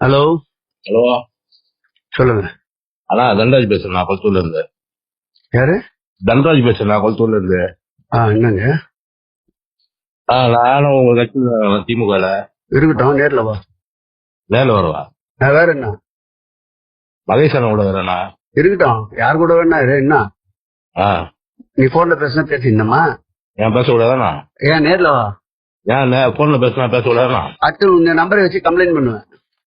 Hello? Hello? சொல்லுங்க. அண்ணா தன்ராஜ் பேசுறேன். நான் கொளத்தூர்ல இருந்து. யாரு? தன்ராஜ் பேசுறேன். நான் கொளத்தூர்ல இருந்து. ஆ என்னங்க? ஆ நானும் உங்க கட்சி திமுகல இருக்கட்டும் நேர்ல வா. நேரில் வரவா? நான் வேற என்ன? மகேஷ் அண்ணன் கூட வரேண்ணா இருக்கட்டும். யார் கூட வேணா இரு, என்ன? ஆ. நீ போன்ல பேசினா பேசிடணுமா ஏன் பேசக்கூடாதாண்ணா ஏன் நேர்ல வா. ஏன் போன்ல பேசினா பேசக்கூடாதுண்ணா அடுத்து உங்க நம்பரை வச்சு கம்ப்ளைண்ட் பண்ணுவேன்.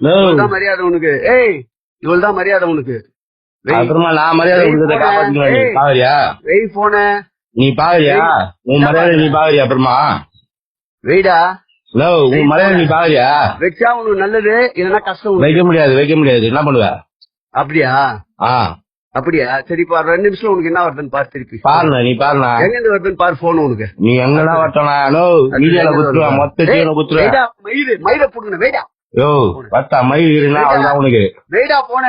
ஹலோ இவ்வளவுதான் மரியாதை உனக்கு. ஏய் இவ்வளவுதான் மரியாதை உனக்கு. அப்புறமா நான் மரியாதை கொடுத்தத ஏய். பாவரியா வெய் போன. நீ பாவரியா. உன் மரியாதை நீ பாவரியா அப்புறமா? வெயிடா ஹலோ உன் மரியாதை நீ பாவரியா வச்சா உனக்கு நல்லது இல்லைன்னா கஷ்டம். வைக்க முடியாது வைக்க முடியாது. என்ன பண்ணுவ? அப்படியா? ஆ. அப்படியா? சரி பாரு ரெண்டு நிமிஷம் உனக்கு என்ன வருதுன்னு பாரு திருப்பி. பாருண்ணா நீ பாருண்ணா. எங்க இருந்து வருதுன்னு பாரு போன் உனக்கு. நீ எங்கெல்லாம் வரட்டனா ஹலோ மீடியால குத்துருவேன் மொத்த குத்துருவேன் வெயிடா மயிறு மயிரை புடுங்க வெயிடா யோ வத்தா மயில் இருந்தா அவ்வளவுதான் உனக்கு. வெயிடா போன.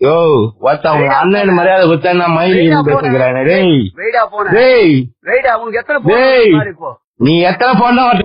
யோ வத்தா உங்க அண்ணன் மரியாதை நான் மயில் பேசுகிறேன் டேய். டேய். உனக்கு எத்தனை டேய். நீ எத்தனை போன் தான்